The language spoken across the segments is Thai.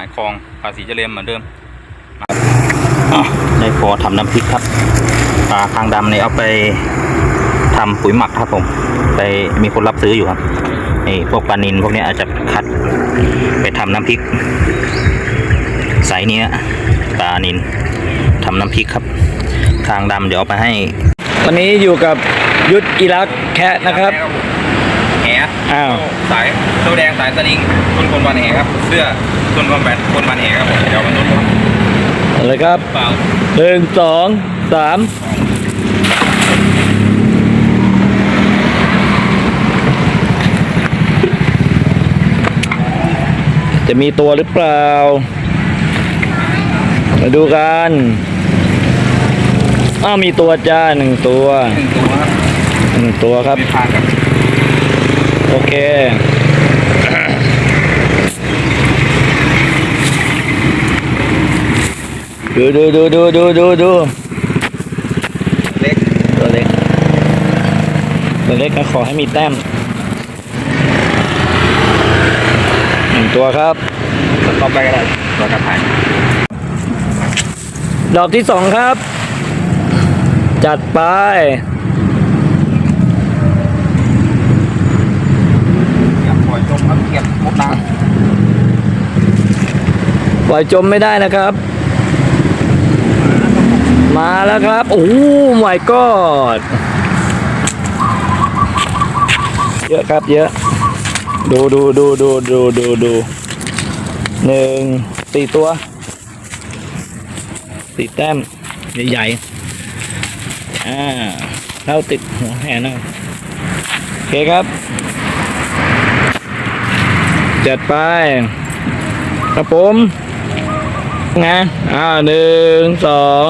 ายคลองภาษีเจริญเหมือนเดิมอะได้พอทำน้ำพริกครับปลาคางดำเนี่ยเอาไปทำปุ๋ยหมักครับผม ไปมีคนรับซื้ออยู่ครับนี่พวกปลานินพวกเนี้ยอาจจะคัดไปทำน้ำพริกไซส์เนี้ยปลานินทำน้ำพริกครับคางดำเดี๋ยวเอาไปให้ วันนี้อยู่กับยุทธอิรักแคะนะครับแห อ้าว สายโซแดงสายสลิงคนคนบานแหครับ เสื้อคนคนแบนคนบานแหครับผมเดี๋ยวมันนุ่นครับเอาเลยครับเปล่าหนึ่งสองสามจะมีตัวหรือเปล่า มาดูกันอ้าวมีตัวจ้าหนึ่งตัวหนึ่งตัวครับหนึ่งตัวครับ ไม่พานกับ โอเค ดูดูดูดูดูดูดูเล็กตัวเล็กตัวเล็กก็ขอให้มีแต้มหนึ่งตัวครับต่อไปก็ได้ตัวกระถางดอกที่สองครับ จัดไป อย่าปล่อยจมครับเก็บมุดน้ ปล่อยจมไม่ได้นะครับ มาแล้วครับ โอ้ห my god เยอะครับเยอะ ดูดูดูดูดูดูดูหนึ่งสี่ตัวสี่แต้มใหญ่ๆอ่าเข้าติดหัวแหนะโอเคครับ จัดไปครับผม ไงอ่าหนึ่งสอง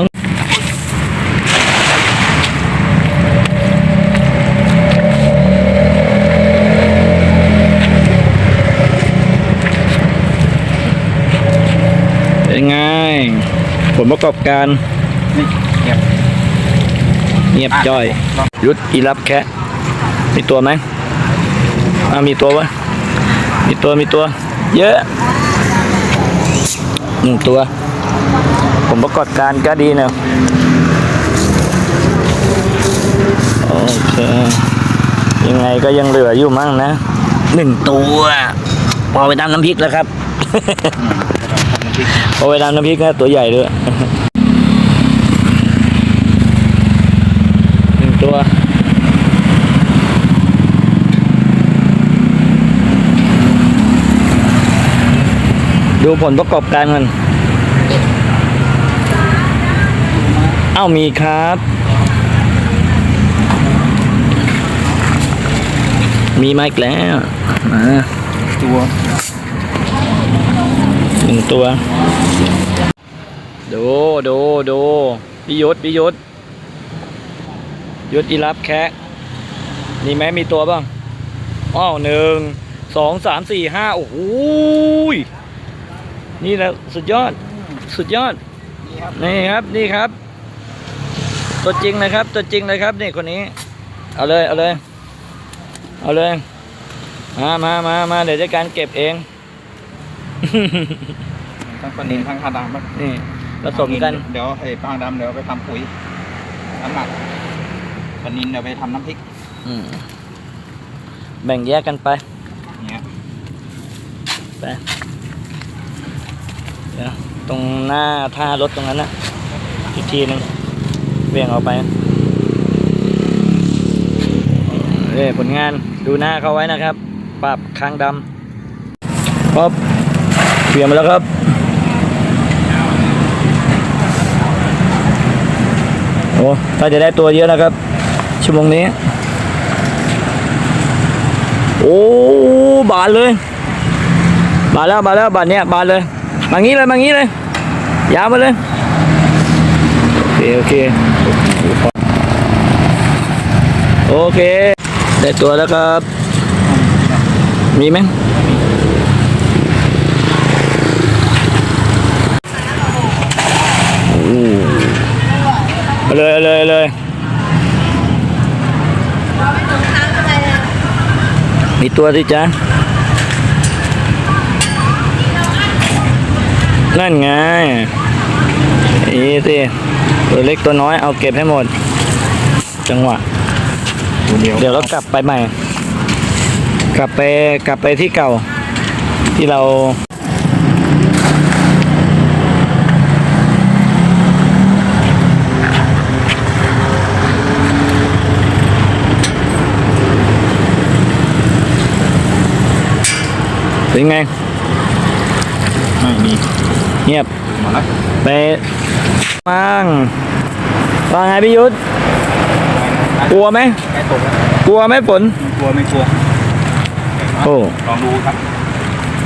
เป็นไงผลประกอบการเก็บเงียบจ้อย ยุดอีรับแคะมีตัวไหมอ่ามีตัววะมีตัวมีตัว เยอะ หนึ่งตัว ผมประกอบการก็ดีเนอะโอเค ยังไงก็ยังเหลืออยู่มั่งนะหนึ่งตัว พอไปทำน้ำพริกแล้วครับพอไปทำน้ำพริกนะตัวใหญ่ด้วยหนึ่งตัว ดูผลประกอบการมันเอ้ามีครับ มีมาอีกแล้วมาตัวหนึ่งตัว ดูดูดูพิยุทธพิยุทธยุทธอีรับแคะนี่ไหมมีตัวบ้างอ้าวหนึ่งสองสามสี่ห้าโอ้โหย นี่แหละสุดยอดสุดยอดนี่ครับนี่ครับนี่ครับตัวจริงนะครับ ตัวจริงเลยครับ นี่คนนี้ เอาเลยเอาเลยเอาเลยมามามามาเดี๋ยวจัดการเก็บเองทั้งปลานินทั้งคาดำครับนี่ผสมกัน เดี๋ยวไอ้ปลาดำเดี๋ยวไปทำปุ๋ยน้ำหมักปลานินเดี๋ยวไปทำน้ำพริกอืมแบ่งแยกกันไปอย่างเงี้ยไปเดี๋ยว ตรงหน้าท่ารถตรงนั้นนะอีกทีหนึ่งเบี่ยงออกไปเอ้ยผลงานดูหน้าเขาไว้นะครับ ปรับคางดำครับเปลี่ยนมาแล้วครับโอ้ถ้าจะได้ตัวเยอะนะครับ ชั่วโมงนี้ โอ้ บานเลย บานแล้ว บานแล้ว บานเนี้ยบานเลย มางี้เลยมางี้เลย ยาวมาเลย โอเค โอเค โอเค ได้ตัวแล้วครับ มีไหมอ้เอเลยเลยเอาเลยมีตัวสิจ๊ะ นั่นไงนี่สิตัวเล็กตัวน้อยเอาเก็บให้หมด จังหวะตัวเดียวเดี๋ยวเรากลับไปใหม่ กลับไปกลับไปที่เก่า ที่เราเป็นไง ไม่มีเงียบมาแล้วไปมังว่าไงพี่ยุทธกลัวไหมใกล้ตกแล้วกลัวไหมฝนกลัวไม่กลัวโอ้ลองดูครับ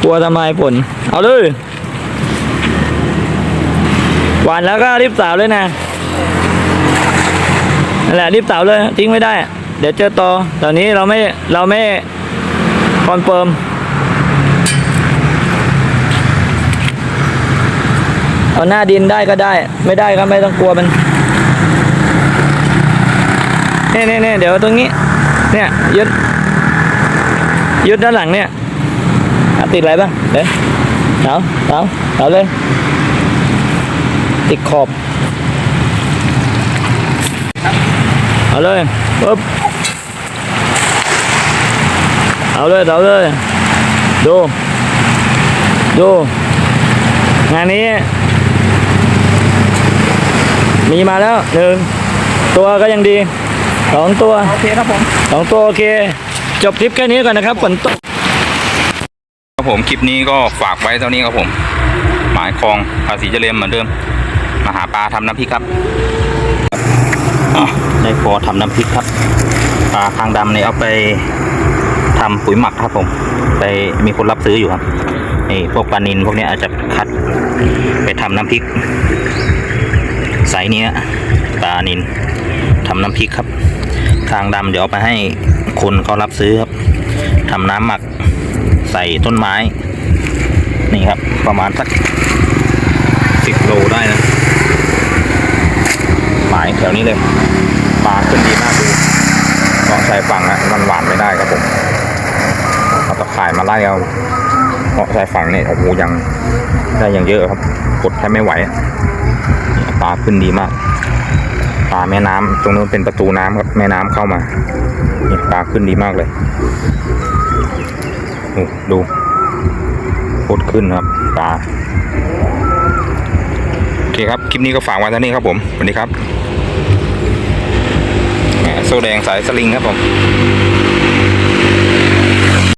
กลัวทำไมฝนเอาเลยหวานแล้วก็รีบสาวเลยนะนั่นแหละรีบสาวเลยทิ้งไม่ได้อะเดี๋ยวเจอต่อตอนนี้เราไม่เราไม่คอนเฟิร์ม เอาหน้าดินได้ก็ได้ ไม่ได้ก็ไม่ต้องกลัวมันเนี่ยเนี่ยเน่เดี๋ยวตรงนี้ เนี่ยยึดยึดด้านหลังเนี่ยติดอะไรบ้างเดี๋ยวเสาเสาเสาเลย ติดขอบเอาเลยปึ๊บเอาเลยเสาเลยดูดูงานนี้ มีมาแล้วหนึ่งตัวก็ยังดีสองตัวโอเคครับผมสองตัวโอเค จบคลิปแค่นี้ก่อนนะครับฝนตกครับผมคลิปนี้ก็ฝากไว้เท่านี้ครับผม หมายคลองภาษีเจริญเหมือนเดิมมาหาปลาทำน้ำพริกครับอะได้พอทำน้ำพริกครับปลาคางดำเนี่ยเอาไปทำปุ๋ยหมักครับผม ไปมีคนรับซื้ออยู่ครับนี่พวกปลานินพวกเนี้ยอาจจะคัดไปทำน้ำพริก ไซส์เนี้ยปลานินทำน้ำพริกครับคางดำเดี๋ยวไปให้คนเขารับซื้อครับทำน้ำหมักใส่ต้นไม้ นี่ครับ ประมาณสักสิบโลได้นะหมายแถวนี้เลยปลาขึ้นดีมากดูเกาะชายฝั่งนะมันหวานไม่ได้ครับผมเอาตะข่ายมาไล่เอาเกาะชายฝั่งเนี่ยโอ้โหยังได้ยังเยอะครับกดแทบไม่ไหว ปลาขึ้นดีมาก ปลาแม่น้ำตรงนู้นเป็นประตูน้ำครับแม่น้ำเข้ามานี่ปลาขึ้นดีมากเลยโอ้ดูโคตรขึ้นครับปลาโอเคครับคลิปนี้ก็ฝากไว้เท่านี้ครับผมสวัสดีครับโซแดงสายสลิงครับผม